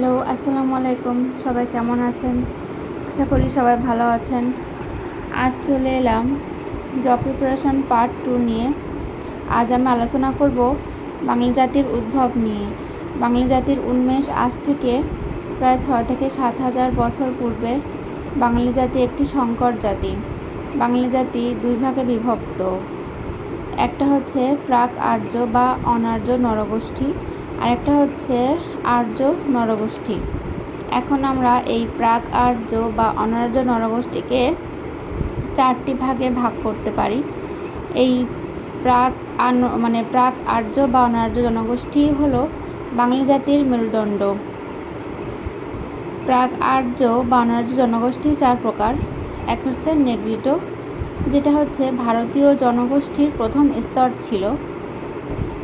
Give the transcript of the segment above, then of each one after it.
Hello, আসসালামু আলাইকুম। সবাই কেমন আছেন? আশা করি সবাই ভালো আছেন। আজ চলে এলাম জব প্রিপারেশন পার্ট টু নিয়ে। আজ আমি আলোচনা করব বাঙালি জাতির উদ্ভব নিয়ে। বাঙালি জাতির উন্মেষ আজ থেকে প্রায় ছয় থেকে সাত হাজার বছর পূর্বে বাঙালি জাতি একটি সংকর জাতি। বাঙালি জাতি দুই ভাগে বিভক্ত। একটা হচ্ছে প্রাক আর্য বা অনার্য নরগোষ্ঠী আরেকটা হচ্ছে আর্য নরগোষ্ঠী। এখন আমরা এই প্রাক আর্য বা অনার্য নরগোষ্ঠীকে চারটি ভাগে ভাগ করতে পারি। এই প্রাক মানে প্রাক আর্য বা অনার্য জনগোষ্ঠী হলো বাঙালি জাতির মেরুদণ্ড। প্রাক আর্য বা অনার্য জনগোষ্ঠী চার প্রকার। এক হচ্ছে নেগ্রিটো যেটা হচ্ছে ভারতীয় জনগোষ্ঠীর প্রথম স্তর ছিল।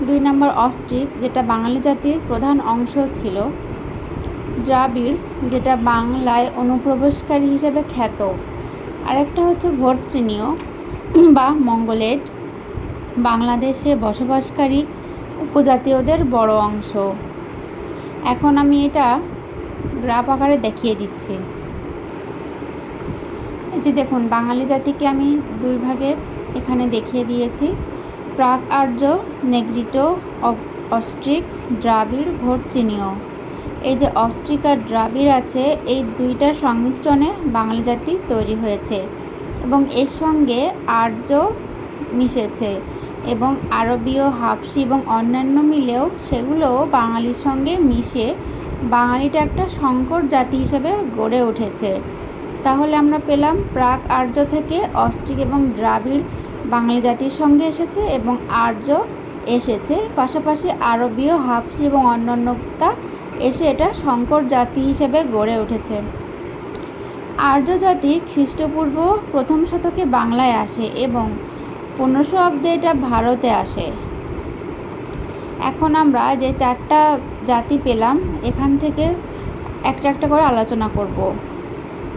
দুই নম্বর অস্ট্রিক, যেটা বাঙালি জাতির প্রধান অংশ ছিল। দ্রাবিড়, যেটা বাংলায় অনুপ্রবেশকারী হিসেবে খ্যাত। আরেকটা হচ্ছে ভোটচিনীয় বা মঙ্গলেট, বাংলাদেশে বসবাসকারী উপজাতীয়দের বড় অংশ। এখন আমি এটা গ্রাফ আকারে দেখিয়ে দিচ্ছি। যে দেখুন, বাঙালি জাতিকে আমি দুই ভাগে এখানে দেখিয়ে দিয়েছি। প্রাক আর্য নেগ্রিটো অস্ট্রিক দ্রাবিড় ভোটচিনীয় এই যে অস্ট্রিক আর দ্রাবিড় আছে, এই দুইটার সংমিশ্রণে বাঙালি জাতি তৈরি হয়েছে এবং এর সঙ্গে আর্য মিশেছে এবং আরবীয় হাবশি এবং অন্যান্য মিলেও সেগুলোও বাঙালির সঙ্গে মিশে বাঙালিটা একটা সংকর জাতি হিসেবে গড়ে উঠেছে। তাহলে আমরা পেলাম প্রাক আর্য থেকে অস্ট্রিক এবং দ্রাবিড় বাঙালি জাতির সঙ্গে এসেছে এবং আর্য এসেছে। পাশাপাশি আরবীয় হাফসি এবং অন্যান্যতা এসে এটা সংকর জাতি হিসেবে গড়ে উঠেছে। আর্য জাতি খ্রিস্টপূর্ব প্রথম শতকে বাংলায় আসে এবং পনেরোশো অব্দে এটা ভারতে আসে। এখন আমরা যে চারটা জাতি পেলাম, এখান থেকে একটা একটা করে আলোচনা করব।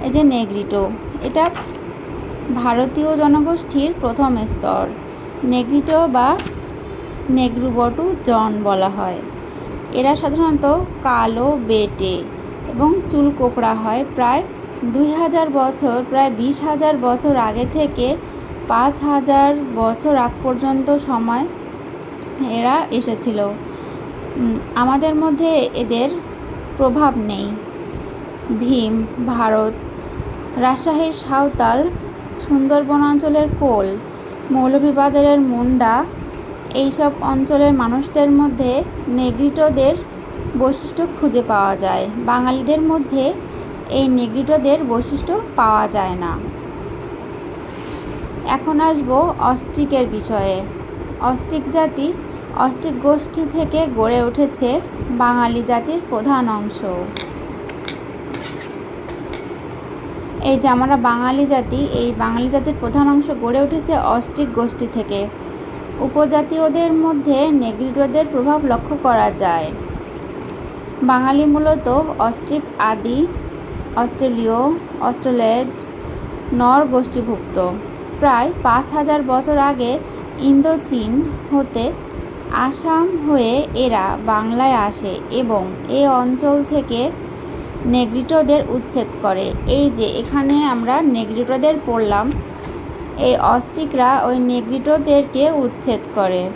এই যে নেগ্রিটো, এটা ভারতীয় জনগোষ্ঠীর প্রথম স্তর নেগ্রিটো বা নেগ্রুবটু জন বলা হয়। এরা সাধারণত কালো, বেটে এবং চুল কোকড়া হয়। প্রায় দুই হাজার বছর, প্রায় বিশ হাজার বছর আগে থেকে পাঁচ হাজার বছর আগ পর্যন্ত সময় এরা এসেছিল। আমাদের মধ্যে এদের প্রভাব নেই। ভীম, ভারত, রাজশাহীর সাঁওতাল সুন্দরবন অঞ্চলের কোল, মৌলভীবাজারের মুন্ডা, এইসব অঞ্চলের মানুষদের মধ্যে নেগ্রিটোদের বৈশিষ্ট্য খুঁজে পাওয়া যায়। বাঙালিদের মধ্যে এই নেগ্রিটোদের বৈশিষ্ট্য পাওয়া যায় না। এখন আসব অস্ট্রিকের বিষয়ে। অস্ট্রিক জাতি অস্ট্রিক গোষ্ঠী থেকে গড়ে উঠেছে বাঙালি জাতির প্রধান অংশ। এই যে আমরা বাঙালি জাতি, এই বাঙালি জাতির প্রধান অংশ গড়ে উঠেছে অস্ট্রিক গোষ্ঠী থেকে। উপজাতীয়দের মধ্যে নেগ্রিটোদের প্রভাব লক্ষ্য করা যায়। বাঙালি মূলত অস্ট্রিক আদি, অস্ট্রেলীয় অস্ট্রেলেড নর গোষ্ঠীভুক্ত। প্রায় পাঁচ হাজার বছর আগে ইন্দোচীন হতে আসাম হয়ে এরা বাংলায় আসে এবং এ অঞ্চল থেকে নেগ্রিটোদের উচ্ছেদ করে। এই যে, এখানে আমরা নেগ্রিটোদের পড়লাম। এই অস্ট্রিকরা ওই নেগ্রিটোদেরকে উচ্ছেদ করে।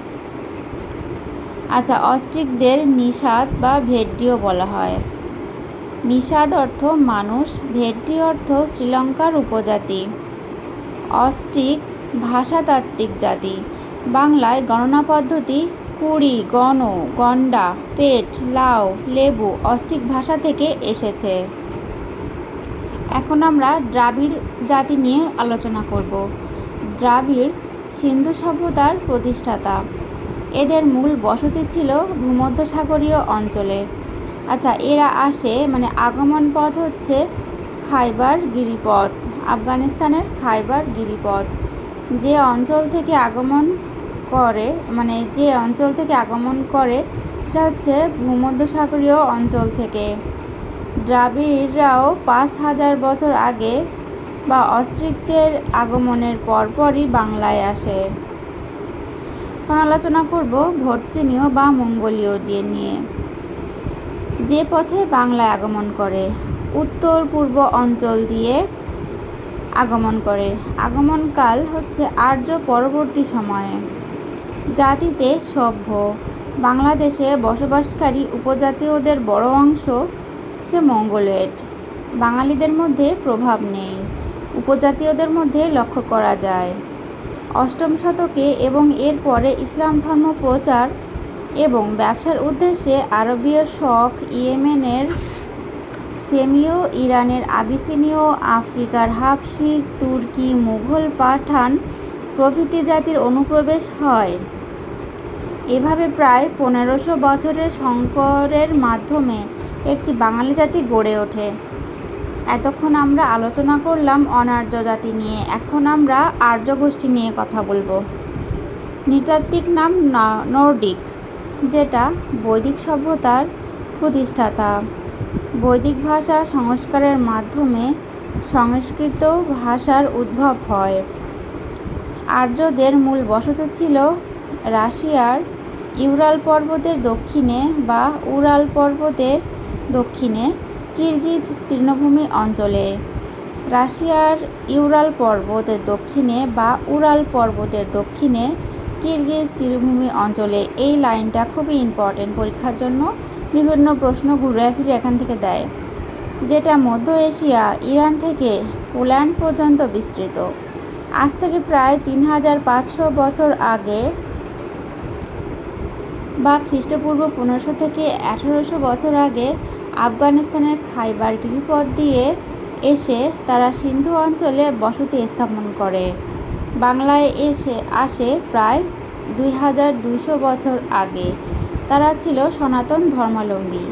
আচ্ছা অস্ট্রিকদের নিষাদ বা ভেড্ডিও বলা হয়। নিষাদ অর্থ মানুষ ভেড্ডি অর্থ শ্রীলঙ্কার উপজাতি। অস্ট্রিক ভাষাতাত্ত্বিক জাতি। বাংলায় গণনা পদ্ধতি কুড়ি গণ গন্ডা পেট, লাউ, লেবু অস্টিক ভাষা থেকে এসেছে। এখন আমরা দ্রাবিড় জাতি নিয়ে আলোচনা করব। দ্রাবিড় সিন্ধু সভ্যতার প্রতিষ্ঠাতা। এদের মূল বসতি ছিল ভূমধ্যসাগরীয় অঞ্চলে। আচ্ছা এরা আসে মানে আগমন পথ হচ্ছে খাইবার গিরিপথ, আফগানিস্তানের খাইবার গিরিপথ। যে অঞ্চল থেকে আগমন করে মানে যে অঞ্চল থেকে আগমন করে, সেটা হচ্ছে ভূমধ্যসাগরীয় অঞ্চল থেকে। দ্রাবিড়রাও পাঁচ হাজার বছর আগে বা অস্ট্রিকদের আগমনের পরপরই বাংলায় আসে। এখন আলোচনা করব ভর্চিনীয় বা মঙ্গোলীয় দিয়ে নিয়ে। যে পথে বাংলায় আগমন করে, উত্তর পূর্ব অঞ্চল দিয়ে আগমন করে। আগমনকাল হচ্ছে আর্য পরবর্তী সময়ে। জাতিতে সভ্য। বাংলাদেশে বসবাসকারী উপজাতীয়দের বড় অংশ হচ্ছে মঙ্গোলয়েড। বাঙালিদের মধ্যে প্রভাব নেই। উপজাতীয়দের মধ্যে লক্ষ্য করা যায়। অষ্টম শতকে এবং এর পরে ইসলাম ধর্ম প্রচার এবং ব্যবসার উদ্দেশ্যে আরবীয় শখ ইয়েমেনের সেমীয় ইরানের আবিসিনীয় আফ্রিকার হাফসি, তুর্কি, মুঘল পাঠান প্রভৃতি জাতির অনুপ্রবেশ হয়। এভাবে প্রায় পনেরোশো বছরের সংকরের মাধ্যমে একটি বাঙালি জাতি গড়ে ওঠে। এতক্ষণ আমরা আলোচনা করলাম অনার্য জাতি নিয়ে। এখন আমরা আর্য গোষ্ঠী নিয়ে কথা বলব। নৃতাত্ত্বিক নাম নর্ডিক, যেটা বৈদিক সভ্যতার প্রতিষ্ঠাতা। বৈদিক ভাষা সংস্কারের মাধ্যমে সংস্কৃত ভাষার উদ্ভব হয়। আর্যদের মূল বসতি ছিল রাশিয়ার ইউরাল পর্বতের দক্ষিণে বা উরাল পর্বতের দক্ষিণে কিরগিজ তৃণভূমি অঞ্চলে। রাশিয়ার ইউরাল পর্বতের দক্ষিণে বা উরাল পর্বতের দক্ষিণে কিরগিজ তৃণভূমি অঞ্চলে। এই লাইনটা খুবই ইম্পর্টেন্ট পরীক্ষার জন্য। বিভিন্ন প্রশ্ন ঘুরে ফিরে এখান থেকে দেয়। যেটা মধ্য এশিয়া, ইরান থেকে পোল্যান্ড পর্যন্ত বিস্তৃত। আজ থেকে প্রায় তিন হাজার পাঁচশো বছর আগে বা খ্রিস্টপূর্ব পনেরোশো থেকে আঠারোশো বছর আগে আফগানিস্তানের খাইবার গিরিপথ দিয়ে এসে তারা সিন্ধু অঞ্চলে বসতি স্থাপন করে। বাংলায় এসে আসে প্রায় দুই হাজার দুইশো বছর আগে। তারা ছিল সনাতন ধর্মাবলম্বী।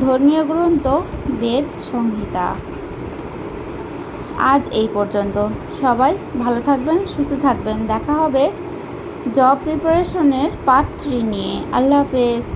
ধর্মীয় গ্রন্থ, বেদ, সংহিতা। আজ এই পর্যন্ত। সবাই ভালো থাকবেন, সুস্থ থাকবেন। দেখা হবে জব প্রিপারেশনের পার্ট থ্রি নিয়ে। আল্লাহ হাফেজ।